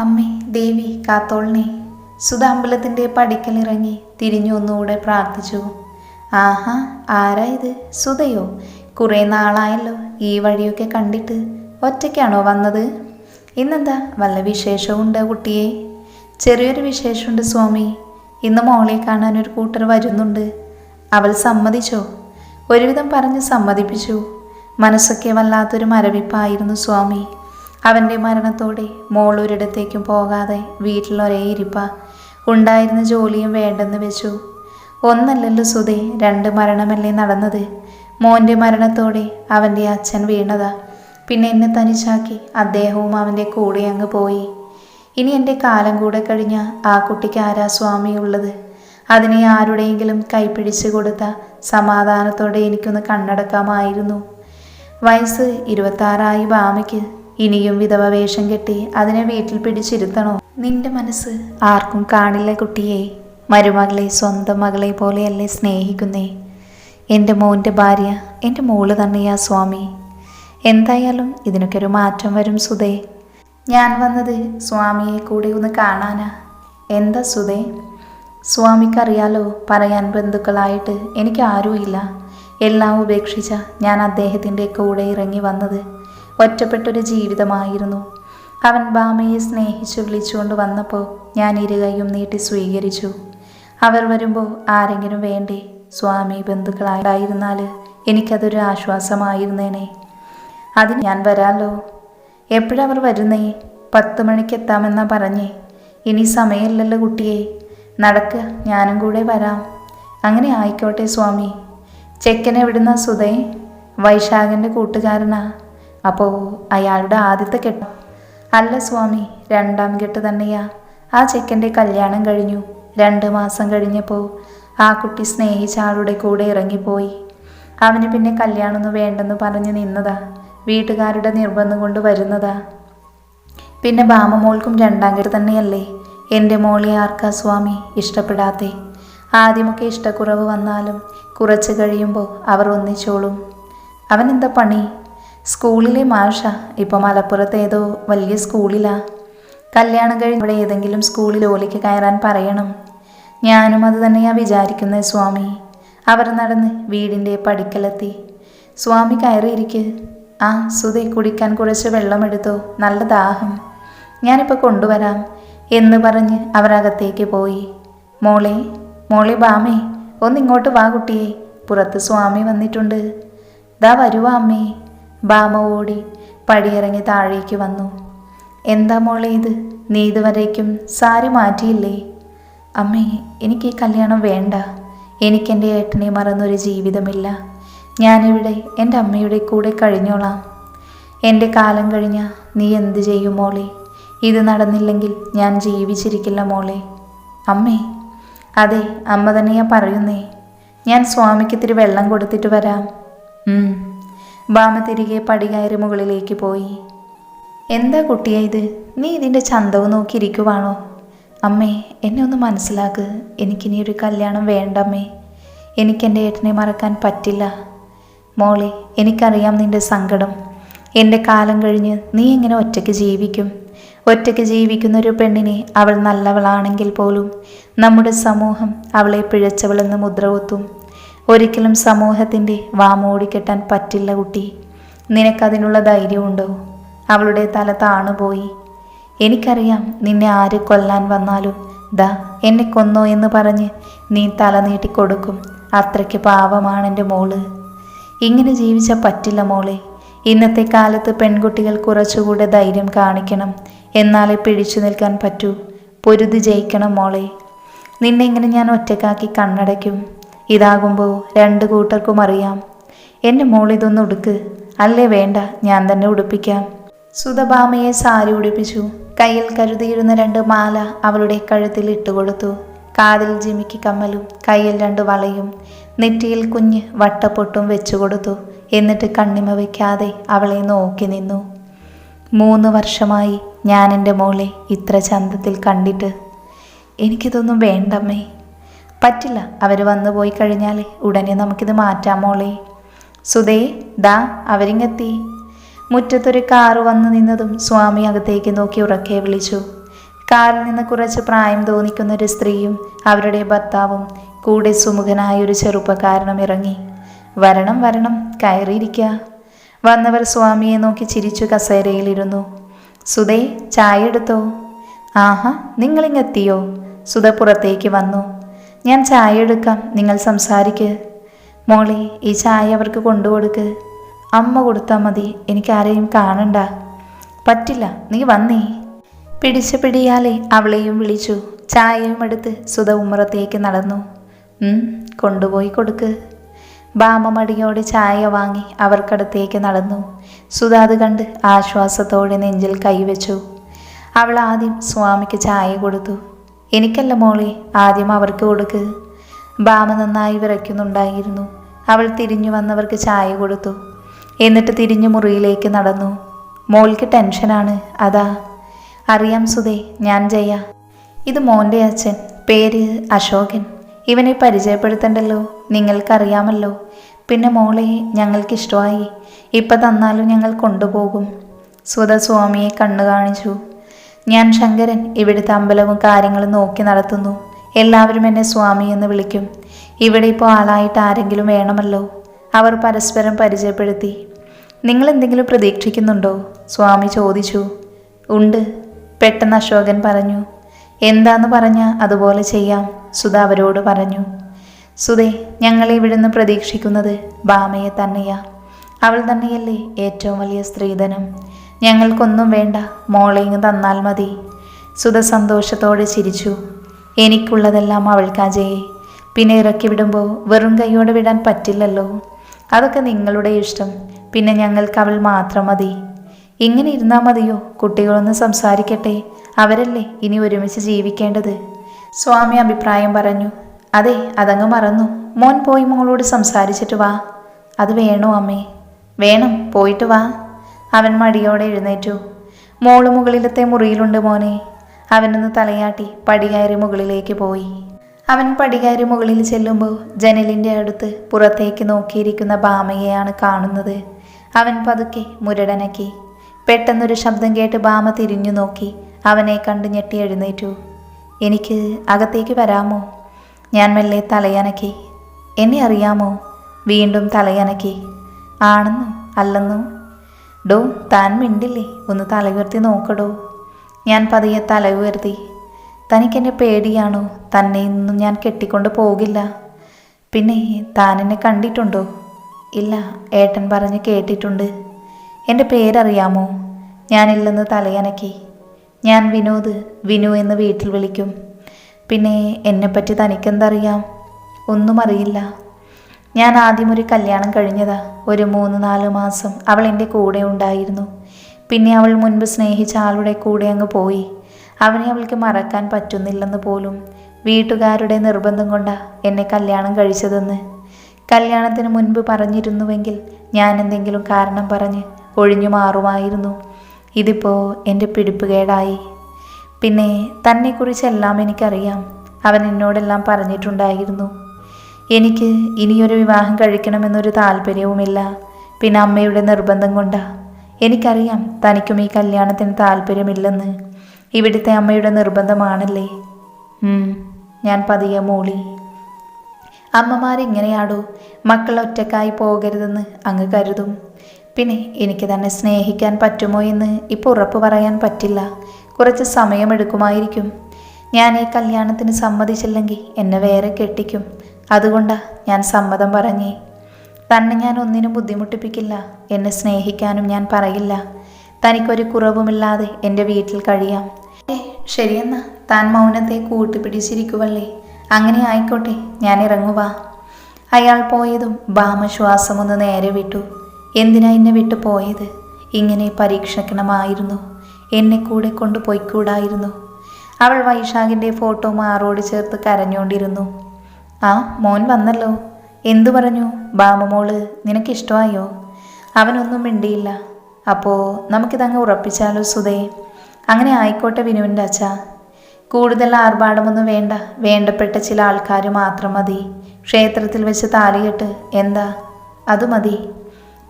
അമ്മേ ദേവി കാത്തോളിനെ. സുധാമ്പലത്തിന്റെ പടിക്കലിറങ്ങി തിരിഞ്ഞു ഒന്നുകൂടെ പ്രാർത്ഥിച്ചു. ആഹാ ആരാ ഇത്? സുധയോ? കുറേ നാളായല്ലോ ഈ വഴിയൊക്കെ കണ്ടിട്ട് ഒറ്റയ്ക്കാണോ വന്നത്? ഇന്നെന്താ വല്ല വിശേഷമുണ്ട് കുട്ടിയെ? ചെറിയൊരു വിശേഷമുണ്ട് സ്വാമി. ഇന്ന് മോളെ കാണാൻ ഒരു കൂട്ടർ വരുന്നുണ്ട്. അവൾ സമ്മതിച്ചോ? ഒരുവിധം പറഞ്ഞ് സമ്മതിപ്പിച്ചു. മനസ്സൊക്കെ വല്ലാത്തൊരു മരവിപ്പായിരുന്നു സ്വാമി. അവന്റെ മരണത്തോടെ മോൾ ഒരിടത്തേക്കും പോകാതെ വീട്ടിലൊരേ ഇരിപ്പ. ഉണ്ടായിരുന്ന ജോലിയും വേണ്ടെന്ന് വെച്ചു. ഒന്നല്ലല്ലോ സുധേ രണ്ട് മരണമല്ലേ നടന്നത്? മോന്റെ മരണത്തോടെ അവന്റെ അച്ഛൻ വീണതാ. പിന്നെ എന്നെ തനിച്ചാക്കി അദ്ദേഹവും അവന്റെ കൂടെ അങ്ങ് പോയി. ഇനി എന്റെ കാലം കൂടെ കഴിഞ്ഞ ആ കുട്ടിക്ക് ആരാ സ്വാമി ഉള്ളത്? അതിനെ ആരുടെയെങ്കിലും കൈപ്പിടിച്ചു കൊടുത്ത സമാധാനത്തോടെ എനിക്കൊന്ന് കണ്ണടക്കാമായിരുന്നു. വയസ്സ് ഇരുപത്താറായി ബാമയ്ക്ക്. ഇനിയും വിധവ വേഷം കെട്ടി അതിനെ വീട്ടിൽ പിടിച്ചിരുത്തണോ? നിന്റെ മനസ്സ് ആർക്കും കാണില്ല കുട്ടിയെ. മരുമകളെ സ്വന്തം മകളെ പോലെയല്ലേ സ്നേഹിക്കുന്നേ. എന്റെ മോന്റെ ഭാര്യ എന്റെ മോൾ തന്നെയാ സ്വാമി. എന്തായാലും ഇതിനൊക്കെ ഒരു മാറ്റം വരും സുധേ. ഞാൻ വന്നത് സ്വാമിയെ കൂടെ ഒന്ന് കാണാനാ. എന്താ സുധേ? സ്വാമിക്കറിയാലോ പറയാൻ ബന്ധുക്കളായിട്ട് എനിക്ക് ആരുമില്ല. എല്ലാം ഉപേക്ഷിച്ച ഞാൻ അദ്ദേഹത്തിന്റെ കൂടെ ഇറങ്ങി വന്നത്. ഒറ്റപ്പെട്ടൊരു ജീവിതമായിരുന്നു. അവൻ ബാമയെ സ്നേഹിച്ചു വിളിച്ചുകൊണ്ട് വന്നപ്പോൾ ഞാൻ ഇരുകയും നീട്ടി സ്വീകരിച്ചു. അവർ വരുമ്പോൾ ആരെങ്കിലും വേണ്ടേ? സ്വാമി ബന്ധുക്കളായിരുന്നാൽ എനിക്കതൊരു ആശ്വാസമായിരുന്നേനെ. അതിന് ഞാൻ വരാമല്ലോ എപ്പോഴവർ വരുന്നേ? പത്ത് മണിക്ക് എത്താമെന്നാ പറഞ്ഞേ. ഇനി സമയമില്ലല്ലോ കുട്ടിയെ. നടക്കുക ഞാനും കൂടെ വരാം. അങ്ങനെ ആയിക്കോട്ടെ സ്വാമി. ചെക്കൻ എവിടുന്ന സുധേ? വൈശാഖന്റെ കൂട്ടുകാരനാ. അപ്പോൾ അയാളുടെ ആദ്യത്തെ കെട്ട്. അല്ല സ്വാമി രണ്ടാം കെട്ട് തന്നെയാ. ആ ചെക്കന്റെ കല്യാണം കഴിഞ്ഞു. രണ്ട് മാസം കഴിഞ്ഞപ്പോൾ ആ കുട്ടി സ്നേഹിച്ച ആളുടെ കൂടെ ഇറങ്ങിപ്പോയി. അവന് പിന്നെ കല്യാണമൊന്നും വേണ്ടെന്ന് പറഞ്ഞു നിന്നതാ. വീട്ടുകാരുടെ നിർബന്ധം കൊണ്ട് വരുന്നതാ. പിന്നെ ബാമമോൾക്കും രണ്ടാം കെട്ട് തന്നെയല്ലേ? എന്റെ മോളെ ആർക്കാ സ്വാമി ഇഷ്ടപ്പെടാത്തെ? ആദ്യമൊക്കെ ഇഷ്ടക്കുറവ് വന്നാലും കുറച്ച് കഴിയുമ്പോൾ അവർ ഒന്നിച്ചോളും. അവൻ എന്താ പണി? സ്കൂളിലെ മാഷ ഇപ്പോൾ മലപ്പുറത്ത് ഏതോ വലിയ സ്കൂളിലാ. കല്യാണം കഴിഞ്ഞ് ഇവിടെ ഏതെങ്കിലും സ്കൂളിൽ ജോലിക്ക് കയറാൻ പറയണം. ഞാനും അത് തന്നെയാ വിചാരിക്കുന്നത് സ്വാമി. അവർ നടന്ന് വീടിന്റെ പടിക്കലെത്തി. സ്വാമി കയറിയിരിക്ക്. ആ സുധി കുടിക്കാൻ കുറച്ച് വെള്ളമെടുത്തോ നല്ല ദാഹം. ഞാനിപ്പോൾ കൊണ്ടുവരാം എന്ന് പറഞ്ഞ് അവർ അകത്തേക്ക് പോയി. മോളെ മോളെ ബാമേ ഒന്നിങ്ങോട്ട് വാ കുട്ടിയെ. പുറത്ത് സ്വാമി വന്നിട്ടുണ്ട്. ദാ വരുവാ അമ്മേ. ബാമ ഓടി പടിയിറങ്ങി താഴേക്ക് വന്നു. എന്താ മോളെ ഇത്? നീ ഇതുവരേക്കും സാരി മാറ്റിയില്ലേ? അമ്മേ എനിക്ക് ഈ കല്യാണം വേണ്ട. എനിക്കെന്റെ ഏട്ടനെ മറന്നൊരു ജീവിതമില്ല. ഞാനിവിടെ എന്റെ അമ്മയുടെ കൂടെ കഴിഞ്ഞോളാം. എന്റെ കാലം കഴിഞ്ഞാൽ നീ എന്ത് ചെയ്യും മോളെ? ഇത് നടന്നില്ലെങ്കിൽ ഞാൻ ജീവിച്ചിരിക്കില്ല മോളെ. അമ്മേ അതെ അമ്മ തന്നെയാ പറയുന്നേ. ഞാൻ സ്വാമിക്ക് ഇത്തിരി വെള്ളം കൊടുത്തിട്ട് വരാം. ബാമ തിരികെ പടികയറി മുകളിലേക്ക് പോയി. എന്താ കുട്ടിയാ ഇത്? നീ ഇതിന്റെ ചന്തവ് നോക്കിയിരിക്കുവാണോ? അമ്മേ എന്നെ ഒന്ന് മനസ്സിലാക്ക്. എനിക്കിനി ഒരു കല്യാണം വേണ്ടമ്മേ. എനിക്കെന്റെ ഏട്ടനെ മറക്കാൻ പറ്റില്ല. മോളെ എനിക്കറിയാം നിന്റെ സങ്കടം. എന്റെ കാലം കഴിഞ്ഞ് നീ എങ്ങനെ ഒറ്റയ്ക്ക് ജീവിക്കും? ഒറ്റയ്ക്ക് ജീവിക്കുന്ന ഒരു പെണ്ണിനെ അവൾ നല്ലവളാണെങ്കിൽ പോലും നമ്മുടെ സമൂഹം അവളെ പിഴച്ചവളെന്ന് മുദ്രകുത്തും. ഒരിക്കലും സമൂഹത്തിന്റെ വാമോടിക്കെട്ടാൻ പറ്റില്ല കുട്ടി. നിനക്കതിനുള്ള ധൈര്യമുണ്ടോ? അവളുടെ തല താണുപോയി. എനിക്കറിയാം നിന്നെ ആര് കൊല്ലാൻ വന്നാലും ദാ എന്നെ കൊന്നോ എന്ന് പറഞ്ഞ് നീ തല നീട്ടിക്കൊടുക്കും. അത്രയ്ക്ക് പാവമാണ് എന്റെ മോൾ. ഇങ്ങനെ ജീവിച്ച പറ്റില്ല മോളെ. ഇന്നത്തെ കാലത്ത് പെൺകുട്ടികൾ കുറച്ചുകൂടെ ധൈര്യം കാണിക്കണം. എന്നാലേ പിടിച്ചു നിൽക്കാൻ പറ്റൂ. പൊരുതി ജയിക്കണം മോളെ. നിന്നെ ഇങ്ങനെ ഞാൻ ഒറ്റക്കാക്കി കണ്ണടയ്ക്കും. ഇതാകുമ്പോൾ രണ്ട് കൂട്ടർക്കും അറിയാം. എന്റെ മോളിതൊന്ന് ഉടുക്ക്. അല്ലേ വേണ്ട ഞാൻ തന്നെ ഉടുപ്പിക്കാം. സുധഭാമയെ സാരി ഉടുപ്പിച്ചു. കയ്യിൽ കരുതിയിരുന്ന രണ്ട് മാല അവളുടെ കഴുത്തിൽ ഇട്ടുകൊടുത്തു കാതിൽ ജിമിക്ക് കമ്മലും കയ്യിൽ രണ്ട് വളയും നെറ്റിയിൽ കുഞ്ഞ് വട്ടപ്പൊട്ടും വെച്ചു കൊടുത്തു. എന്നിട്ട് കണ്ണിമ വയ്ക്കാതെ അവളെ നോക്കി നിന്നു. മൂന്ന് വർഷമായി ഞാൻ എന്റെ മോളെ ഇത്ര ചന്തത്തിൽ കണ്ടിട്ട്. എനിക്കിതൊന്നും വേണ്ടമ്മേ. പറ്റില്ല. അവർ വന്നു പോയി കഴിഞ്ഞാൽ ഉടനെ നമുക്കിത് മാറ്റാം മോളെ. സുധേ ദാ അവരിങ്ങെത്തി. മുറ്റത്തൊരു കാറ് വന്നു നിന്നതും സ്വാമി അകത്തേക്ക് നോക്കി ഉറക്കെ വിളിച്ചു. കാറിൽ നിന്ന് കുറച്ച് പ്രായം തോന്നിക്കുന്ന ഒരു സ്ത്രീയും അവരുടെ ഭർത്താവും കൂടെ സുമുഖനായ ഒരു ചെറുപ്പക്കാരനും ഇറങ്ങി. വരണം വരണം കയറിയിരിക്കുക വന്നവർ സ്വാമിയെ നോക്കി ചിരിച്ചു കസേരയിലിരുന്നു. സുധേ ചായ എടുത്തോ? ആഹാ നിങ്ങളിങ്ങെത്തിയോ? സുധ പുറത്തേക്ക് വന്നു. ഞാൻ ചായ എടുക്കാം. നിങ്ങൾ സംസാരിക്ക്. മോളെ ഈ ചായ അവർക്ക് കൊണ്ടുകൊടുക്ക്. അമ്മ കൊടുത്താൽ മതി. എനിക്കാരെയും കാണണ്ട. പറ്റില്ല. നീ വന്നേ. പിടിച്ച പിടിയാലെ അവളെയും വിളിച്ചു. ചായയും എടുത്ത് സുധ ഉമ്മറത്തേക്ക് നടന്നു കൊണ്ടുപോയി കൊടുക്ക്. ബാമ മടിയോടെ ചായ വാങ്ങി അവർക്കടുത്തേക്ക് നടന്നു. സുധ അത് കണ്ട് ആശ്വാസത്തോടെ നെഞ്ചിൽ കൈവച്ചു. അവൾ ആദ്യം സ്വാമിക്ക് ചായ കൊടുത്തു. എനിക്കല്ല മോളെ ആദ്യം അവർക്ക് കൊടുക്ക്. ബാമ നന്നായി വിറയ്ക്കുന്നുണ്ടായിരുന്നു. അവൾ തിരിഞ്ഞു വന്നവർക്ക് ചായ കൊടുത്തു. എന്നിട്ട് തിരിഞ്ഞു മുറിയിലേക്ക് നടന്നു. മോൾക്ക് ടെൻഷനാണ് അതാ. അറിയാം സുധേ ഞാൻ ജയ. ഇത് മോന്റെ അച്ഛൻ പേര് അശോകൻ. ഇവനെ പരിചയപ്പെടുത്തണ്ടല്ലോ നിങ്ങൾക്കറിയാമല്ലോ. പിന്നെ മോളെ ഞങ്ങൾക്കിഷ്ടമായി. ഇപ്പം തന്നാലും ഞങ്ങൾ കൊണ്ടുപോകും. സുധ സ്വാമിയെ കണ്ണു കാണിച്ചു. ഞാൻ ശങ്കരൻ ഇവിടുത്തെ അമ്പലവും കാര്യങ്ങളും നോക്കി നടത്തുന്നു. എല്ലാവരും എന്നെ സ്വാമി എന്ന് വിളിക്കും. ഇവിടെ ഇപ്പോൾ ആളായിട്ട് ആരെങ്കിലും വേണമല്ലോ. അവർ പരസ്പരം പരിചയപ്പെടുത്തി. നിങ്ങൾ എന്തെങ്കിലും പ്രതീക്ഷിക്കുന്നുണ്ടോ? സ്വാമി ചോദിച്ചു. ഉണ്ട് പെട്ടെന്ന് അശോകൻ പറഞ്ഞു. എന്താന്ന് പറഞ്ഞാൽ അതുപോലെ ചെയ്യാം സുധ അവരോട് പറഞ്ഞു. സുധേ ഞങ്ങളെ ഇവിടുന്ന് പ്രതീക്ഷിക്കുന്നത് ബാമയെ തന്നെയാ. അവൾ തന്നെയല്ലേ ഏറ്റവും വലിയ സ്ത്രീധനം. ഞങ്ങൾക്കൊന്നും വേണ്ട. മോളെ ഇങ്ങ് തന്നാൽ മതി. സുധ സന്തോഷത്തോടെ ചിരിച്ചു. എനിക്കുള്ളതെല്ലാം അവൾക്ക് അജയെ. പിന്നെ ഇറക്കി വിടുമ്പോൾ വെറും കൈയോടെ വിടാൻ പറ്റില്ലല്ലോ. അതൊക്കെ നിങ്ങളുടെ ഇഷ്ടം. പിന്നെ ഞങ്ങൾക്ക് അവൾ മാത്രം മതി. ഇങ്ങനെ ഇരുന്നാൽ മതിയോ? കുട്ടികളൊന്ന് സംസാരിക്കട്ടെ. അവരല്ലേ ഇനി ഒരുമിച്ച് ജീവിക്കേണ്ടത്? സ്വാമി അഭിപ്രായം പറഞ്ഞു. അതെ അതങ്ങ് മറന്നു. മോൻ പോയി മോളോട് സംസാരിച്ചിട്ട് വാ. അത് വേണോ അമ്മേ? വേണം പോയിട്ട് വാ. അവൻ മടിയോടെ എഴുന്നേറ്റു. മോൾ മുകളിലത്തെ മുറിയിലുണ്ട് മോനെ. അവനൊന്ന് തലയാട്ടി പടികയറി മുകളിലേക്ക് പോയി. അവൻ പടികയറി മുകളിൽ ചെല്ലുമ്പോൾ ജനലിന്റെ അടുത്ത് പുറത്തേക്ക് നോക്കിയിരിക്കുന്ന ബാമയെയാണ് കാണുന്നത്. അവൻ പതുക്കെ മുരടനക്കി പെട്ടെന്നൊരു ശബ്ദം കേട്ട് ബാമ തിരിഞ്ഞു നോക്കി അവനെ കണ്ട് ഞെട്ടി എഴുന്നേറ്റു. എനിക്ക് അകത്തേക്ക് വരാമോ? ഞാൻ മെല്ലെ തലയനക്കി. എന്നെ അറിയാമോ? വീണ്ടും തലയനക്കി. ആണെന്നോ? അല്ലെന്നോ? ഡോ താൻ മിണ്ടില്ലേ? ഒന്ന് തല ഉയർത്തി നോക്കടോ. ഞാൻ പതിയെ തല ഉയർത്തി തനിക്കെന്നെ പേടിയാണോ? തന്നെ ഇന്നും ഞാൻ കെട്ടിക്കൊണ്ട് പോകില്ല. പിന്നെ താൻ എന്നെ കണ്ടിട്ടുണ്ടോ? ഇല്ല ഏട്ടൻ പറഞ്ഞ് കേട്ടിട്ടുണ്ട്. എന്റെ പേരറിയാമോ? ഞാനില്ലെന്ന് തലയനക്കി. ഞാൻ വിനോദ് വിനു എന്ന് വീട്ടിൽ വിളിക്കും. പിന്നെ എന്നെപ്പറ്റി തനിക്കെന്തറിയാം? ഒന്നും അറിയില്ല. ഞാൻ ആദ്യം ഒരു കല്യാണം കഴിഞ്ഞതാ. ഒരു മൂന്ന് നാല് മാസം അവൾ എന്റെ കൂടെ ഉണ്ടായിരുന്നു. പിന്നെ അവൾ മുൻപ് സ്നേഹിച്ച ആളുടെ കൂടെ അങ്ങ് പോയി. അവനെ അവൾക്ക് മറക്കാൻ പറ്റുന്നില്ലെന്ന് പോലും വീട്ടുകാരുടെ നിർബന്ധം കൊണ്ടാ എന്നെ കല്യാണം കഴിച്ചതെന്ന്. കല്യാണത്തിന് മുൻപ് പറഞ്ഞിരുന്നുവെങ്കിൽ ഞാൻ എന്തെങ്കിലും കാരണം പറഞ്ഞ് ഒഴിഞ്ഞു മാറുമായിരുന്നു. ഇതിപ്പോൾ എന്റെ പിടിപ്പുകേടായി പിന്നെ തന്നെക്കുറിച്ചെല്ലാം എനിക്കറിയാം. അവൻ എന്നോടെല്ലാം പറഞ്ഞിട്ടുണ്ടായിരുന്നു. എനിക്ക് ഇനിയൊരു വിവാഹം കഴിക്കണമെന്നൊരു താല്പര്യവുമില്ല. പിന്നെ അമ്മയുടെ നിർബന്ധം കൊണ്ടാ? എനിക്കറിയാം തനിക്കും ഈ കല്യാണത്തിന് താല്പര്യമില്ലെന്ന്. ഇവിടുത്തെ അമ്മയുടെ നിർബന്ധമാണല്ലേ? ഞാൻ പതിയെ മൂളി. അമ്മമാരിങ്ങനെയാടോ മക്കൾ ഒറ്റക്കായി പോകരുതെന്ന് അങ്ങ് കരുതും. പിന്നെ എനിക്ക് തന്നെ സ്നേഹിക്കാൻ പറ്റുമോ എന്ന് ഇപ്പോൾ ഉറപ്പ് പറയാൻ പറ്റില്ല. കുറച്ച് സമയമെടുക്കുമായിരിക്കും. ഞാൻ ഈ കല്യാണത്തിന് സമ്മതിച്ചില്ലെങ്കിൽ എന്നെ വേറെ കെട്ടിക്കും. അതുകൊണ്ടാ ഞാൻ സമ്മതം പറഞ്ഞേ. തന്നെ ഞാൻ ഒന്നിനും ബുദ്ധിമുട്ടിപ്പിക്കില്ല. എന്നെ സ്നേഹിക്കാനും ഞാൻ പറയില്ല. തനിക്കൊരു കുറവുമില്ലാതെ എന്റെ വീട്ടിൽ കഴിയാം. ഏ ശരിയെന്നാ. താൻ മൗനത്തെ കൂട്ടിപ്പിടിച്ചിരിക്കുവല്ലേ അങ്ങനെ ആയിക്കോട്ടെ ഞാൻ ഇറങ്ങുവാ അയാൾ പോയതും ഭാമ ശ്വാസമൊന്ന് നേരെ വിട്ടു. എന്തിനാ എന്നെ വിട്ടു പോയത്? ഇങ്ങനെ പരീക്ഷണമായിരുന്നു. എന്നെ കൂടെ കൊണ്ടുപോയിക്കൂടായിരുന്നു. അവൾ വൈശാഖിന്റെ ഫോട്ടോ മാറോട് ചേർത്ത് കരഞ്ഞുകൊണ്ടിരുന്നു ആ മോൻ വന്നല്ലോ. എന്തു പറഞ്ഞു? ബാമമോൾ നിനക്കിഷ്ടമായോ? അവനൊന്നും മിണ്ടിയില്ല. അപ്പോൾ നമുക്കിതങ്ങ് ഉറപ്പിച്ചാലോ സുധേ? അങ്ങനെ ആയിക്കോട്ടെ വിനുവിന്റെ അച്ഛ. കൂടുതൽ ആർഭാടമൊന്നും വേണ്ട. വേണ്ടപ്പെട്ട ചില ആൾക്കാർ മാത്രം മതി. ക്ഷേത്രത്തിൽ വെച്ച് താലികെട്ട്. എന്താ? അത് മതി.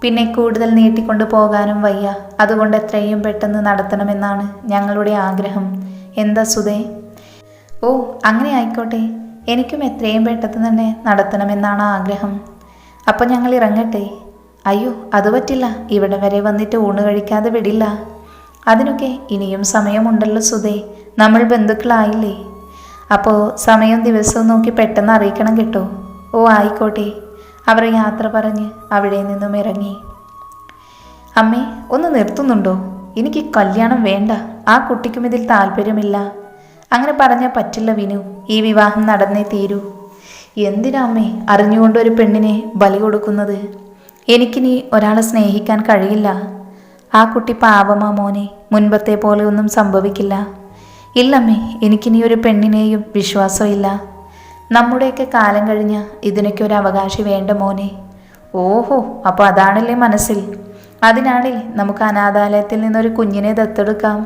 പിന്നെ കൂടുതൽ നീട്ടിക്കൊണ്ടു പോകാനും വയ്യ. അതുകൊണ്ട് എത്രയും പെട്ടെന്ന് നടത്തണമെന്നാണ് ഞങ്ങളുടെ ആഗ്രഹം. എന്താ സുധേ? ഓ അങ്ങനെ ആയിക്കോട്ടെ. എനിക്കും എത്രയും പെട്ടെന്ന് തന്നെ നടത്തണമെന്നാണ് ആഗ്രഹം. അപ്പം ഞങ്ങൾ ഇറങ്ങട്ടെ? അയ്യോ അത് പറ്റില്ല. ഇവിടെ വരെ വന്നിട്ട് ഊണ് കഴിക്കാതെ വിടില്ല. അതിനൊക്കെ ഇനിയും സമയമുണ്ടല്ലോ സുധേ. നമ്മൾ ബന്ധുക്കളായില്ലേ? അപ്പോൾ സമയം ദിവസവും നോക്കി പെട്ടെന്ന് അറിയിക്കണം കേട്ടോ. ഓ ആയിക്കോട്ടെ. അവർ യാത്ര പറഞ്ഞ് അവിടെ നിന്നും ഇറങ്ങി. അമ്മേ ഒന്ന് നിർത്തുന്നുണ്ടോ? എനിക്ക് കല്യാണം വേണ്ട. ആ കുട്ടിക്കും ഇതിൽ താല്പര്യമില്ല. അങ്ങനെ പറഞ്ഞാൽ പറ്റില്ല വിനു. ഈ വിവാഹം നടന്നേ തീരൂ. എന്തിനാ അമ്മേ അറിഞ്ഞുകൊണ്ട് ഒരു പെണ്ണിനെ ബലി കൊടുക്കുന്നത്? എനിക്കിനി ഒരാളെ സ്നേഹിക്കാൻ കഴിയില്ല. ആ കുട്ടി പാവമാ മോനെ. മുൻപത്തെ പോലെ ഒന്നും സംഭവിക്കില്ല. ഇല്ലമ്മേ എനിക്കിനി ഒരു പെണ്ണിനെയും വിശ്വാസമില്ല. നമ്മുടെയൊക്കെ കാലം കഴിഞ്ഞ ഇതിനൊക്കെ ഒരു അവകാശി വേണ്ട മോനെ. ഓഹോ അപ്പോൾ അതാണല്ലേ മനസ്സിൽ. അതിനാണേ നമുക്ക് അനാഥാലയത്തിൽ നിന്നൊരു കുഞ്ഞിനെ ദത്തെടുക്കാം.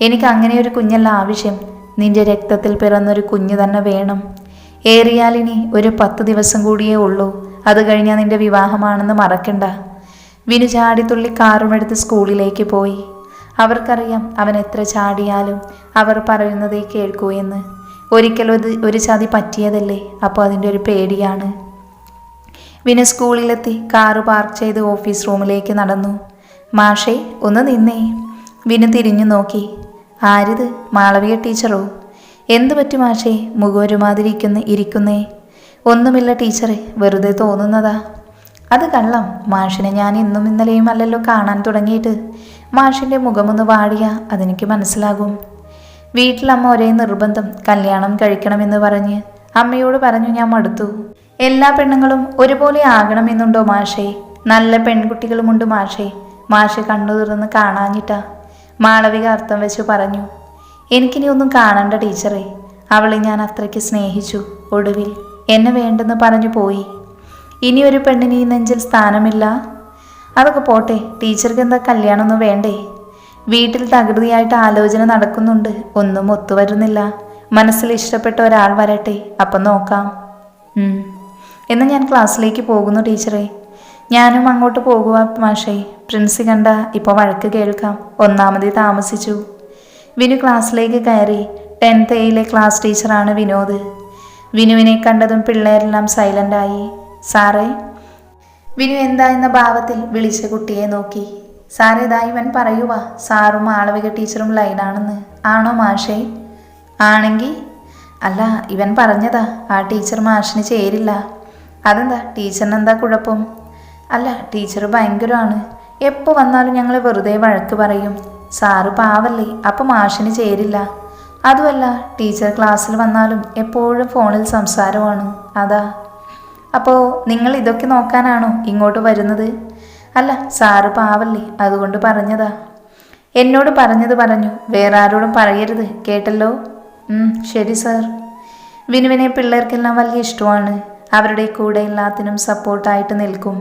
എനിക്ക് അങ്ങനെ ഒരു കുഞ്ഞല്ല ആവശ്യം. നിന്റെ രക്തത്തിൽ പിറന്നൊരു കുഞ്ഞു തന്നെ വേണം. ഏറിയാലിനി ഒരു പത്ത് ദിവസം കൂടിയേ ഉള്ളൂ. അത് കഴിഞ്ഞാൽ നിന്റെ വിവാഹമാണെന്ന് മറക്കണ്ട. വിനു ചാടിത്തുള്ളി കാറുമെടുത്ത് സ്കൂളിലേക്ക് പോയി. അവർക്കറിയാം അവൻ എത്ര ചാടിയാലും അവർ പറയുന്നതേ കേൾക്കൂ എന്ന്. ഒരിക്കലും അത് ഒരു ചതി പറ്റിയതല്ലേ? അപ്പോൾ അതിന്റെ ഒരു പേടിയാണ്. വിനു സ്കൂളിലെത്തി കാറ് പാർക്ക് ചെയ്ത് ഓഫീസ് റൂമിലേക്ക് നടന്നു. മാഷേ ഒന്ന് നിന്നേ. വിനു തിരിഞ്ഞു നോക്കി. ആരിത് മാളവിയ ടീച്ചറോ? എന്തു പറ്റി മാഷേ? മുഖം ഒരുമാതിരി ഇരിക്കുന്ന. ഇരിക്കുന്നേ ഒന്നുമില്ല ടീച്ചറെ വെറുതെ തോന്നുന്നതാ. അത് കള്ളം. മാഷിനെ ഞാൻ ഇന്നും ഇന്നലെയും അല്ലല്ലോ കാണാൻ തുടങ്ങിയിട്ട്. മാഷിന്റെ മുഖമൊന്ന് വാടിയ അതെനിക്ക് മനസ്സിലാകും. വീട്ടിലമ്മ ഒരേ നിർബന്ധം കല്യാണം കഴിക്കണമെന്ന് പറഞ്ഞ് അമ്മയോട് പറഞ്ഞു ഞാൻ മടുത്തു. എല്ലാ പെണ്ണുങ്ങളും ഒരുപോലെ ആകണമെന്നുണ്ടോ മാഷേ? നല്ല പെൺകുട്ടികളുമുണ്ട് മാഷേ. മാഷെ കണ്ണു തുറന്ന് കാണാഞ്ഞിട്ടാ. മാളവിക അർത്ഥം വെച്ച് പറഞ്ഞു എനിക്കിനി ഒന്നും കാണണ്ട ടീച്ചറെ. അവളെ ഞാൻ അത്രയ്ക്ക് സ്നേഹിച്ചു. ഒടുവിൽ എന്നെ വേണ്ടെന്ന് പറഞ്ഞു പോയി. ഇനി ഒരു പെണ്ണിന് ഈ നെഞ്ചിൽ സ്ഥാനമില്ല. അതൊക്കെ പോട്ടെ ടീച്ചർക്ക് എന്താ കല്യാണമൊന്നും വേണ്ടേ? വീട്ടിൽ തകൃതിയായിട്ട് ആലോചന നടക്കുന്നുണ്ട്. ഒന്നും ഒത്തുവരുന്നില്ല മനസ്സിൽ ഇഷ്ടപ്പെട്ട ഒരാൾ വരട്ടെ. അപ്പം നോക്കാം. എന്ന് ഞാൻ ക്ലാസ്സിലേക്ക് പോകുന്നു ടീച്ചറെ. ഞാനും അങ്ങോട്ട് പോകുക മാഷേ. പ്രിൻസ് കണ്ട ഇപ്പോൾ വഴക്ക് കേൾക്കാം. ഒന്നാമതി താമസിച്ചു. വിനു ക്ലാസ്സിലേക്ക് കയറി. ടെൻത്ത് എയിലെ ക്ലാസ് ടീച്ചറാണ് വിനോദ്. വിനുവിനെ കണ്ടതും പിള്ളേരെല്ലാം സൈലന്റായി സാറേ. വിനു എന്താ എന്ന ഭാവത്തിൽ വിളിച്ച കുട്ടിയെ നോക്കി. സാറേ ഇതാ ഇവൻ പറയുക സാറും ആളവിക ടീച്ചറും ലൈനാണെന്ന്. ആണോ മാഷേ? ആണെങ്കിൽ അല്ല ഇവൻ പറഞ്ഞതാ. ആ ടീച്ചർ മാഷിന് ചേരില്ല. അതെന്താ? ടീച്ചറിനെന്താ കുഴപ്പം? അല്ല ടീച്ചർ ഭയങ്കരമാണ്. എപ്പോൾ വന്നാലും ഞങ്ങൾ വെറുതെ വഴക്ക് പറയും. സാറ് പാവല്ലേ അപ്പം മാഷിന് ചേരില്ല. അതുമല്ല ടീച്ചർ ക്ലാസ്സിൽ വന്നാലും എപ്പോഴും ഫോണിൽ സംസാരമാണ്. അതാ. അപ്പോൾ നിങ്ങൾ ഇതൊക്കെ നോക്കാനാണോ ഇങ്ങോട്ട് വരുന്നത്? അല്ല സാറ് പാവല്ലേ അതുകൊണ്ട് പറഞ്ഞതാ. എന്നോട് പറഞ്ഞത് പറഞ്ഞു വേറെ ആരോടും പറയരുത് കേട്ടല്ലോ? ശരി സാർ. വിനുവിനെ പിള്ളേർക്കെല്ലാം വലിയ ഇഷ്ടമാണ്. അവരുടെ കൂടെ എല്ലാത്തിനും സപ്പോർട്ടായിട്ട് നിൽക്കും.